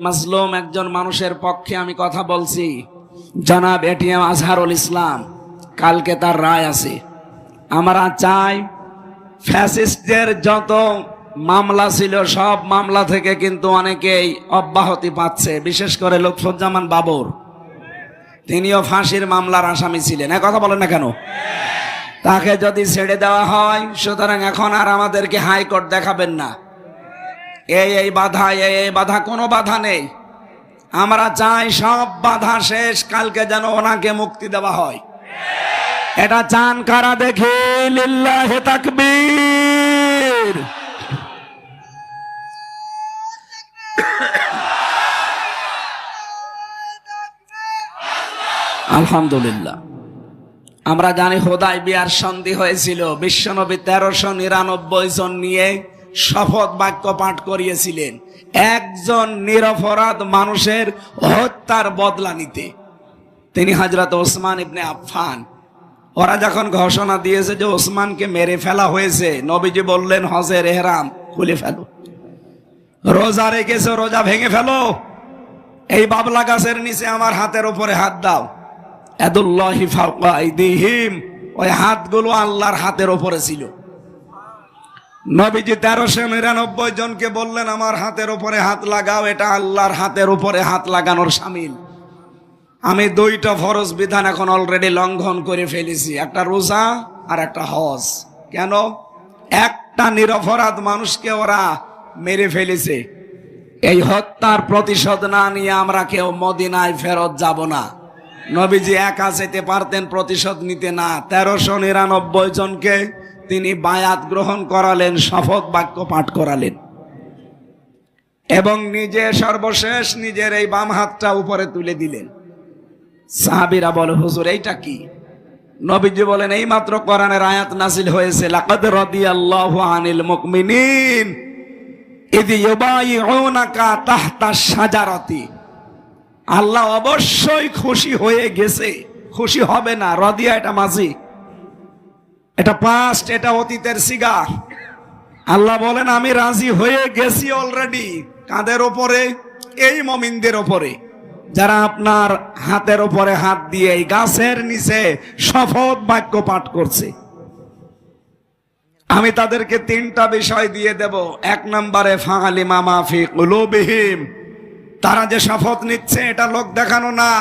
মাজলুম একজন মানুষের পক্ষে আমি কথা বলছি। জনাব এটিএম আজহারুল ইসলাম, কালকে তার রায় আছে। আমরা চাই ফ্যাসিস্টদের যত মামলা ছিল, সব মামলা থেকে কিন্তু অনেকেই অব্যাহতি পাচ্ছে, বিশেষ করে লুৎফুজ্জামান বাবর। তিনিও ফাঁসির মামলার আসামি ছিলেন। কথা বলেন না কেন? তাকে যদি ছেড়ে দেওয়া হয়, সুতরাং এখন আর আমাদেরকে হাইকোর্ট দেখাবেন না। এই এই বাধা, এই এই বাধা কোনো বাধা নেই। আমরা চাই সব বাধা শেষ, কালকে যেন ওনাকে মুক্তি দেওয়া হয়। এটা চান কারা দেখে? লিল্লাহে তাকবীর। আলহামদুলিল্লাহ। আমরা জানি হোদাই বিয়ার সন্ধি হয়েছিল। বিশ্বনবী তেরোশো নিরানব্বই জন নিয়ে শপথ বাক্য পাঠ করিয়েছিলেন। একজন নিরপরাধ মানুষের হত্যার বদলা নিতে। তিনি হাজরত ওসমান ইবনে আফফান। ওরা যখন ঘোষণা দিয়েছে যে ওসমানকে মেরে ফেলা হয়েছে, নবীজি বললেন হজের এহরাম, খুলে ফেলো। রোজা রেখেছে, রোজা ভেঙে ফেলো। এই বাবলা গাছের নিচে আমার হাতের উপরে হাত দাও। এদুল্লাহি ওই হাতগুলো আল্লাহর হাতের উপরে ছিল। নবীজি তেরোশো নিরানব্বই জনকে বললেন, আমার হাতের উপরে হাত লাগাও, এটা আল্লাহর হাতের উপরে হাত লাগানোর সামিল। আমি দুইটা ফরজ বিধান এখন অলরেডি লঙ্ঘন করে ফেলেছি, একটা রোজা আর একটা হজ। কেন? একটা নিরপরাধ মানুষকে ওরা মেরে ফেলেছে। এই হত্যার প্রতিশোধ না নিয়ে আমরা কেউ মদিনায় ফেরত যাব না। নবীজি একা যেতে পারতেন, প্রতিশোধ নিতে না। তেরোশো নিরানব্বই জনকে তিনি বায়াত গ্রহণ করালেন, শপথ বাক্য পাঠ করালেন। এবং নিজে সর্বশেষ নিজের এই বাম হাতটা উপরে তুলে দিলেন। সাহাবিরা বলে, হুজুর, এইটা কি? নবীজি বলেন, এই মাত্র কোরআনের আয়াত নাসিল হয়েছে। লাকাদ রাদিয়াল্লাহু আনিল মুমিনিন ইদি ইউবাইউনাকা তাহতা শাজারাতি। আল্লাহ অবশ্যই খুশি হয়ে গেছে। খুশি হবে না, রদিয়া এটা মাঝি। এটা পাস্ট এটা অতীতের সিগা আল্লাহ বলেন, আমি রাজি হয়ে গেছি অলরেডি কাদের ওপরে? এই মমিনদের ওপরে। যারা আপনার হাতের ওপরে হাত দিয়ে এই গাছের নিচে শপথ বাক্য পাঠ করছে। আমি তাদেরকে তিনটা বিষয় দিয়ে দেব। এক নম্বরে ফাঁগালি মামা ফি তারা যে শপথ নিচ্ছে, এটা লোক দেখানো না।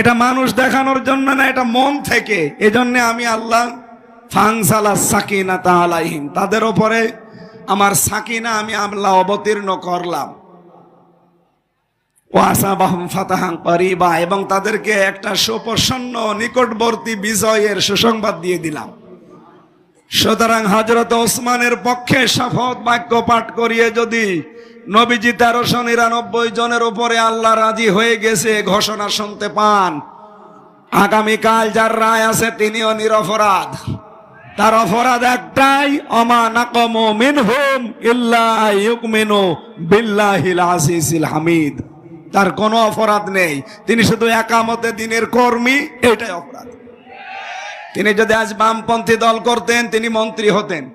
এটা মানুষ দেখানোর জন্য না, এটা মন থেকে। এজন্য আমি আল্লাহ ফাংসালা সাকিনা তালাইহিম তাদের ওপরে আমার সাকিনা আমি আল্লাহ অবতীর্ণ করলাম। ওয়াসাবাহম ফাতাহাং করিবা এবং তাদেরকে একটা সুপ্রসন্ন নিকটবর্তী বিজয়ের সুসংবাদ দিয়ে দিলাম। সুতরাং হজরত ওসমানের পক্ষে শপথ বাক্য পাঠ করিয়ে যদি নবীজি তেরোশো নিরানব্বই জনের উপরে আল্লাহ রাজি হয়ে গেছে, ঘোষণা শুনতে পান। আগামীকাল যার রায় আছে তিনিও নিরপরাধ। তার অপরাধ একটাই, অমা নাকম মিনহুম ইল্লা ইউকমিনু বিল্লাহিল আসিসিল হামিদ। তার কোনো অপরাধ নেই। তিনি শুধু একামতে দিনের কর্মী, এটাই অপরাধ। তিনি যদি আজ বামপন্থী দল করতেন, তিনি মন্ত্রী হতেন।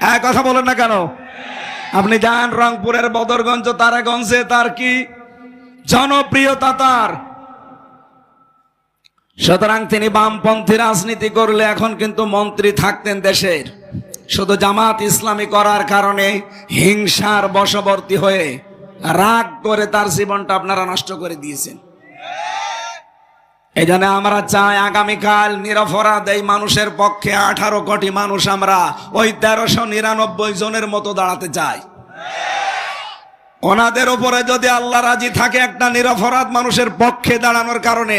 এক কথা বলেন না কেন? আপনি যান রংপুরের বদরগঞ্জ, তারাগঞ্জে তার কি? জনপ্রিয়তা তার। সুতরাং তিনি বামপন্থী রাজনীতি করলে এখন কিন্তু মন্ত্রী থাকতেন দেশের। শুধু জামাত ইসলামী করার কারণে হিংসার বশবর্তী হয়ে রাগ করে তার জীবনটা আপনারা নষ্ট করে দিয়েছেন। এই জন্য আমরা চাই আগামীকাল নিরপরাধ এই মানুষের পক্ষে আঠারো কোটি মানুষ আমরা ওই তেরোশো নিরানব্বই জনের মতো দাঁড়াতে চাই। ওনাদের উপরে যদি আল্লাহ রাজি থাকে একটা নিরপরাধ মানুষের পক্ষে দাঁড়ানোর কারণে,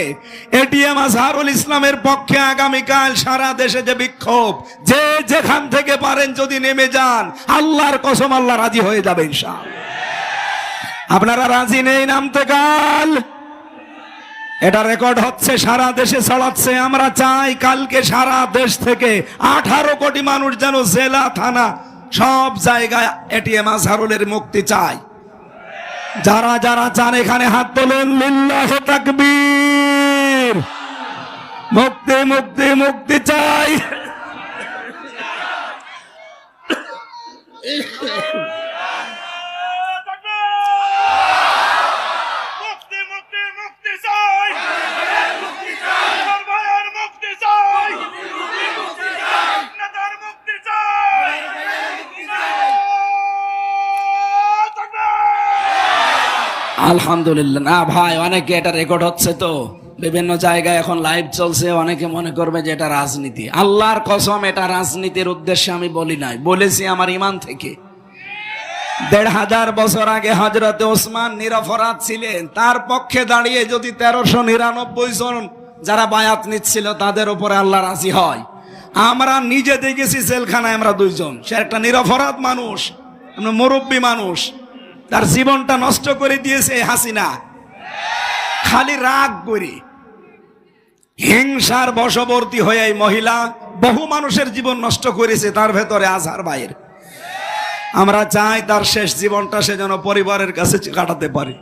এটিএম আজহারুল ইসলামের পক্ষে আগামীকাল সারা দেশে যে বিক্ষোভ, যে যেখান থেকে পারেন যদি নেমে যান, আল্লাহর কসম আল্লাহ রাজি হয়ে যাবে ইনশাআল্লাহ। আপনারা রাজি নেই নামতে কাল? এটা রেকর্ড হচ্ছে সারা দেশে ছড়াচ্ছে, আমরা চাই কালকে সারা দেশ থেকে আঠারো কোটি মানুষ যেন জেলা, থানা, সব জায়গায় এটিএম আজহারুলের মুক্তি চাই যারা যারা চান এখানে হাত তোলেন। লিল্লাহ তাকবীর। মুক্তি মুক্তি মুক্তি চাই। আলহামদুলিল্লাহ। না ভাই, অনেকে এটা রেকর্ড হচ্ছে তো। বিভিন্ন জায়গায় এখন লাইভ চলছে, অনেকে মনে করবে যে এটা রাজনীতি। আল্লাহর কসম, এটা রাজনীতির উদ্দেশ্যে আমি বলি নাই, বলেছি আমার ইমান থেকে। দেড় হাজার বছর আগে হজরতে ওসমান নিরপরাধ ছিলেন, তার পক্ষে দাঁড়িয়ে যদি তেরোশো নিরানব্বই জন যারা বায়াত নিচ্ছিল, তাদের উপরে আল্লাহ রাজি হয়। আমরা নিজে দেখেছি জেলখানায় আমরা দুইজন, সে একটা নিরপরাধ মানুষ মুরব্বী মানুষ। তার জীবনটা নষ্ট করে দিয়েছে হাসিনা। খালি রাগ করি। হিংসার বশবর্তী হয়ে এই মহিলা বহু মানুষের জীবন নষ্ট করেছে, তার ভেতরে আজহার বাইর আমরা চাই তার শেষ জীবনটা সে যেন পরিবারের কাছে কাটাতে পারে।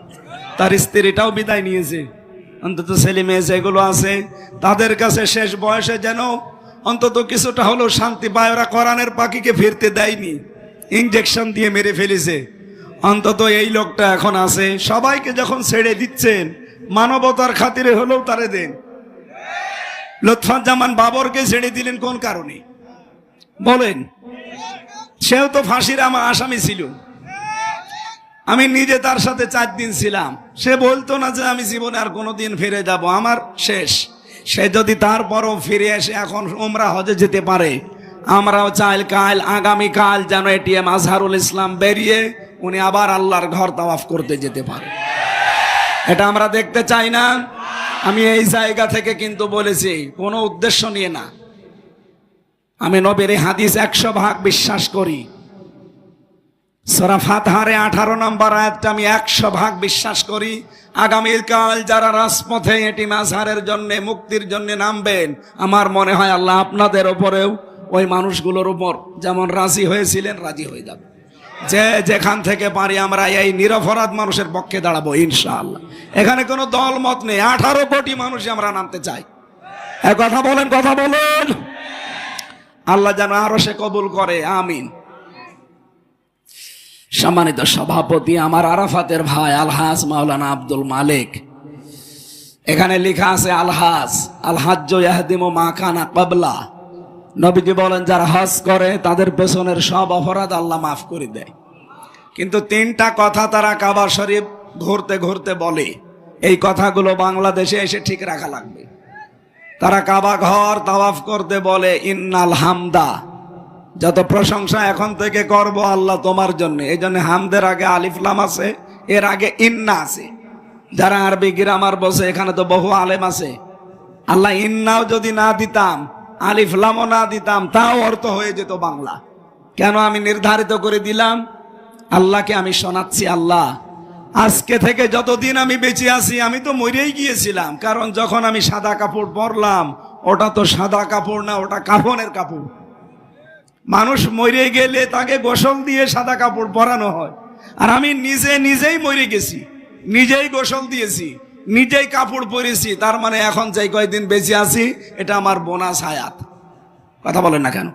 তার স্ত্রীটাও বিদায় নিয়েছে। অন্তত ছেলে মেয়ে যেগুলো আছে, তাদের কাছে শেষ বয়সে যেন অন্তত কিছুটা হলেও শান্তি পায়। ওরা কোরআনের পাখিকে ফিরতে দেয়নি। ইঞ্জেকশন দিয়ে মেরে ফেলেছে। অন্তত এই লোকটা এখন আছে। সবাইকে যখন ছেড়ে দিচ্ছেন, মানবতার খাতিরে হলেও তারে দেন। লুৎফাজ্জামান বাবরকে ছেড়ে দিলেন কোন কারণে? বলেন, সেও তো ফাঁসির আমার আসামি ছিল। আমি নিজে তার সাথে চার দিন ছিলাম। সে বলতো না যে আমি জীবনে আর কোনোদিন ফিরে যাব। আমার শেষ। সে যদি তারপরও ফিরে এসে এখন ওমরা হজে যেতে পারে, আমরাও চাইল কাল আগামী কাল যেন এটিএম আজহারুল ইসলাম বেরিয়ে উনি আবার আল্লাহর ঘর তাওয়াফ করতে যেতে পারে। এটা আমরা দেখতে চাই না। আমি এই জায়গা থেকে কিন্তু বলেছি, কোনো উদ্দেশ্য নিয়ে না। আমি নবীর এই হাদিস একশো ভাগ বিশ্বাস করি। সরা ফাতহারে আঠারো নম্বর আয়াতটা আমি একশো ভাগ বিশ্বাস করি। আগামীকাল যারা রাজপথে এটি মাঝহারের জন্য, মুক্তির জন্য নামবেন, আমার মনে হয় আল্লাহ আপনাদের ওপরেও ওই মানুষগুলোর উপর যেমন রাজি হয়েছিলেন, রাজি হয়ে যাবে। যে যেখান থেকে পারি আমরা এই নিরপরাধ মানুষের পক্ষে দাঁড়াবো, ইনশাআল্লাহ। এখানে কোনো দল, মত নেই। আঠারো কোটি মানুষই আমরা নামতে চাই। কথা বলেন কথা বলেন। আল্লাহ যেন আরও সে কবুল করে, আমিন। সম্মানিত সভাপতি, আমার আরাফাতের ভাই, আলহাজ মাওলানা আব্দুল মালিক। এখানে লেখা আছে, আলহাজ আলহাজ ইয়াহদিম মা কানা কবলা নবীজি বলেন, যারা হজ করে, তাদের পেছনের সব অপরাধ আল্লাহ মাফ করে দেয়। কিন্তু তিনটা কথা তারা কাবা শরীফ ঘুরতে ঘুরতে বলে। এই কথাগুলো বাংলাদেশে এসে ঠিক রাখা লাগবে। তারা কাবা ঘর তাওয়াফ করতে বলে, ইন্নাল হামদা, যত প্রশংসা এখন থেকে করব আল্লাহ তোমার জন্য। এই জন্য হামদের আগে আলিফলাম আছে, এর আগে ইন্না আছে। যারা আরবি গ্রামার বসে, এখানে তো বহু আলেম আছে। আল্লাহ ইন্নাও যদি না দিতাম আলিফলামও না দিতাম, তাও অর্থ হয়ে যেত বাংলা। কেন আমি নির্ধারিত করে দিলাম? আল্লাহকে আমি শোনাচ্ছি, আল্লাহ। আজকে থেকে যতদিন আমি বেঁচে আছি, আমি তো মরেই গিয়েছিলাম। কারণ যখন আমি সাদা কাপড় পরলাম, ওটা তো সাদা কাপড় না, ওটা কাফনের কাপড়। মানুষ মরে গেলে তাকে গোসল দিয়ে সাদা কাপড় পরানো হয়। আর আমি নিজে নিজেই মরে গেছি, নিজেই গোসল দিয়েছি। নিজেই কাপড় পরেছি, তার মানে এখন যে কয়েকদিন বেঁচে আছি, এটা আমার বোনাস হায়াত। কথা বলেন না কেন?